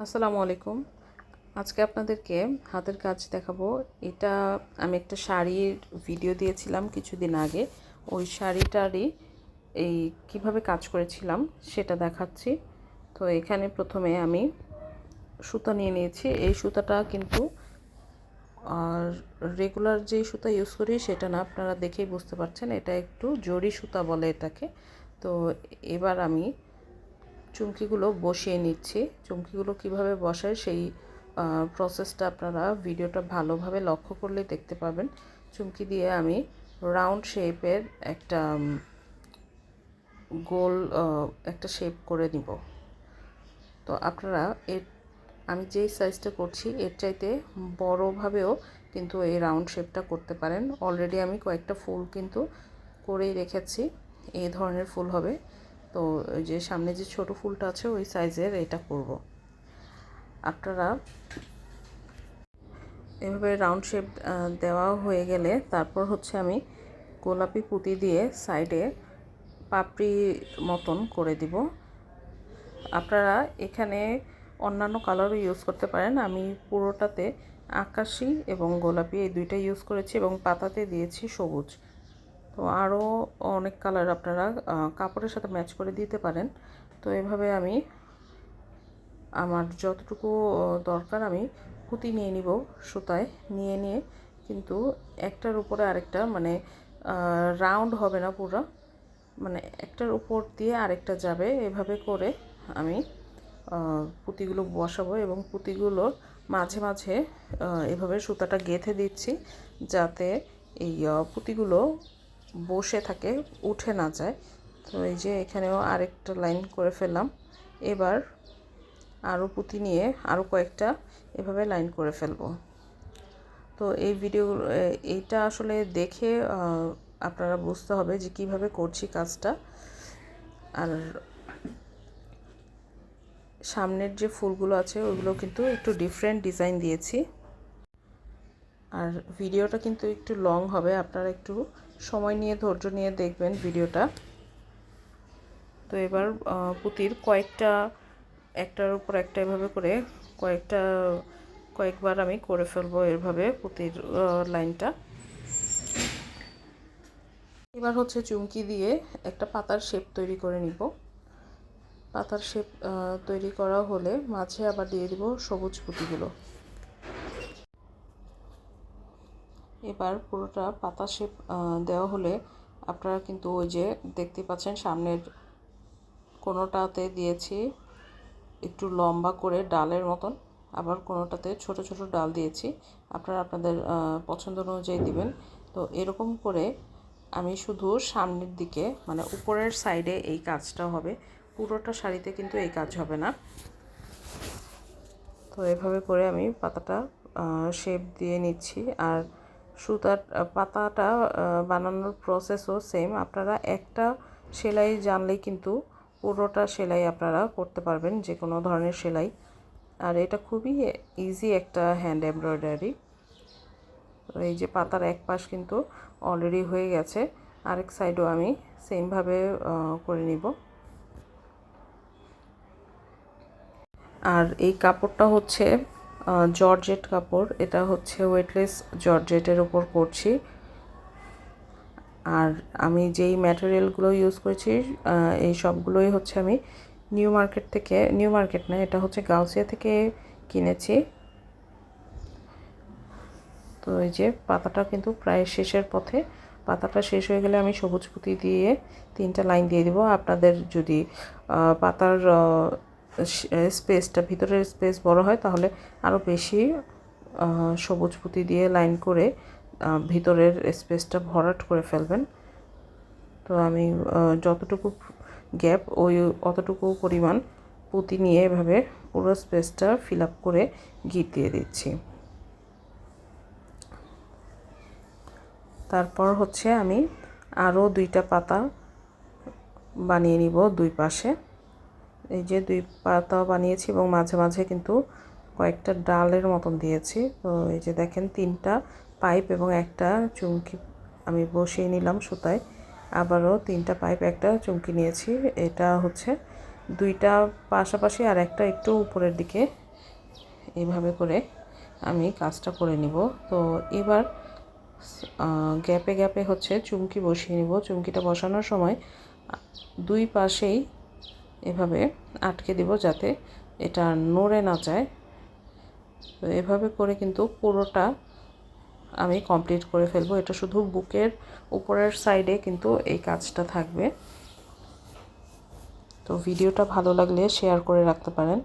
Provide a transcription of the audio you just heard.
আসসালামু আলাইকুম। আজকে আপনাদেরকে হাতের কাজ দেখাবো। এটা আমি একটা শাড়ির ভিডিও দিয়েছিলাম কিছুদিন আগে। ওই শাড়িটারই এই কীভাবে কাজ করেছিলাম সেটা দেখাচ্ছি। তো এখানে প্রথমে আমি সুতা নিয়ে নিয়েছি। এই সুতাটা কিন্তু আর রেগুলার যেই সুতা ইউজ করি সেটা না, আপনারা দেখেই বুঝতে পারছেন। এটা একটু জরি সুতা বলে এটাকে। তো এবার আমি চুমকিগুলো বসিয়ে নিচ্ছি। চুমকিগুলো কীভাবে বসায় সেই প্রসেসটা আপনারা ভিডিওটা ভালোভাবে লক্ষ্য করলে দেখতে পাবেন। চুমকি দিয়ে আমি রাউন্ড শেপের একটা গোল একটা শেপ করে নিব। তো আপনারা এর, আমি যেই সাইজটা করছি, এর চাইতে বড়োভাবেও কিন্তু এই রাউন্ড শেপটা করতে পারেন। অলরেডি আমি কয়েকটা ফুল কিন্তু করেই রেখেছি। এই ধরনের ফুল হবে। তো ওই যে সামনে যে ছোট ফুলটা আছে, ওই সাইজের এটা করব। আপনারা এভাবে রাউন্ড শেপ দেওয়া হয়ে গেলে তারপর হচ্ছে আমি গোলাপি পুঁতি দিয়ে সাইডে পাপড়ি মতন করে দিব। আপনারা এখানে অন্যান্য কালারও ইউজ করতে পারেন। আমি পুরোটাতে আকাশি এবং গোলাপি এই দুইটা ইউজ করেছি এবং পাতাতে দিয়েছি সবুজ। তো আরও অনেক কালার আপনারা কাপড়ের সাথে ম্যাচ করে দিতে পারেন। তো এভাবে আমি আমার যতটুকু দরকার আমি পুঁতি নিয়ে নিব সুতায়, নিয়ে নিয়ে। কিন্তু একটার উপরে আরেকটা মানে রাউন্ড হবে না পুরো। মানে একটার উপর দিয়ে আরেকটা যাবে, এভাবে করে আমি পুঁতিগুলো বসাবো এবং পুঁতিগুলোর মাঝে মাঝে এভাবে সুতাটা গেঁথে দিচ্ছি যাতে এই পুঁতিগুলো বসে থাকে, উঠে না যায়। তো এই যে এখানেও আরেকটা লাইন করে ফেললাম। এবার আরও পুঁতি নিয়ে আরও কয়েকটা এভাবে লাইন করে ফেলব। তো এই ভিডিও এইটা আসলে দেখে আপনারা বুঝতে হবে যে কীভাবে করছি কাজটা। আর সামনের যে ফুলগুলো আছে ওইগুলো কিন্তু একটু ডিফারেন্ট ডিজাইন দিয়েছি। আর ভিডিওটা কিন্তু একটু লং হবে, আপনারা একটু সময় নিয়ে, ধৈর্য নিয়ে দেখবেন ভিডিওটা। তো এবার পুঁতির কয়েকটা, একটার উপর একটা এভাবে করে কয়েকটা, কয়েকবার আমি করে ফেলব এভাবে পুঁতির লাইনটা। এবার হচ্ছে চুমকি দিয়ে একটা পাতার শেপ তৈরি করে নিব। পাতার শেপ তৈরি করা হলে মাঝে আবার দিয়ে দিব সবুজ পুঁতিগুলো। এবার পুরোটা পাতা শেপ দেওয়া হলে আপনারা কিন্তু ওই যে দেখতে পাচ্ছেন সামনের কোনোটাতে দিয়েছি একটু লম্বা করে ডালের মতন, আবার কোনোটাতে ছোট ছোট ডাল দিয়েছি। আপনারা আপনাদের পছন্দ অনুযায়ী দিবেন। তো এরকম করে আমি শুধু সামনের দিকে মানে উপরের সাইডে এই কাজটা হবে। পুরোটা শাড়িতে কিন্তু এই কাজ হবে না। তো এভাবে করে আমি পাতাটা শেপ দিয়ে নিচ্ছি। আর সুতার পাতাটা বানানোর প্রসেসও সেম আপনারা একটা সেলাই জানলেই কিন্তু পুরোটা সেলাই আপনারা করতে পারবেন যে কোনো ধরনের সেলাই। আর এটা খুবই ইজি একটা হ্যান্ড এমব্রয়ডারি এই যে পাতার এক পাশ কিন্তু অলরেডি হয়ে গেছে। আরেক সাইডও আমি সেমভাবে করে নিব। আর এই কাপড়টা হচ্ছে জর্জেট কাপড় এটা হচ্ছে ওয়েটলেস জর্জেটের ওপর করছি। আর আমি যেই ম্যাটেরিয়ালগুলো ইউজ করেছি এই সবগুলোই হচ্ছে আমি নিউ মার্কেট থেকে নিউ মার্কেট না, এটা হচ্ছে গাউসিয়া থেকে কিনেছি। তো এই যে পাতাটা কিন্তু প্রায় শেষের পথে। পাতাটা শেষ হয়ে গেলে আমি সবুজ পুঁতি দিয়ে তিনটা লাইন দিয়ে দিব। আপনাদের যদি পাতার স্পেসটা, ভিতরের স্পেস বড় হয়, তাহলে আরও বেশি সবুজ পুঁতি দিয়ে লাইন করে ভিতরের স্পেসটা ভরাট করে ফেলবেন। তো আমি যতটুকু গ্যাপ, ওই অতটুকু পরিমাণ পুঁতি নিয়ে এভাবে পুরো স্পেসটা ফিল আপ করে গিট দিয়ে দিচ্ছি। তারপর হচ্ছে আমি আরও দুইটা পাতা বানিয়ে নিব দুই পাশে। এই যে দুই পাতা বানিয়েছি এবং মাঝে মাঝে কিন্তু কয়েকটা ডালের মতন দিয়েছি। তো এই যে দেখেন তিনটা পাইপ এবং একটা চুমকি আমি বসিয়ে নিলাম সুতায়। আবারও তিনটা পাইপ, একটা চুমকি নিয়েছি। এটা হচ্ছে দুইটা পাশাপাশি আর একটা একটু উপরের দিকে এইভাবে করে আমি কাজটা করে নিব। তো এবার গ্যাপে গ্যাপে হচ্ছে চুমকি বসিয়ে নিব। চুমকিটা বসানোর সময় দুই পাশেই এভাবে আটকে দিব যাতে এটা নড়ে না যায়। তো এভাবে করে কিন্তু পুরোটা আমি কমপ্লিট করে ফেলব। এটা শুধু বুকের উপরের সাইডে কিন্তু এই কাজটা থাকবে। তো ভিডিওটা ভালো লাগলে শেয়ার করে রাখতে পারেন।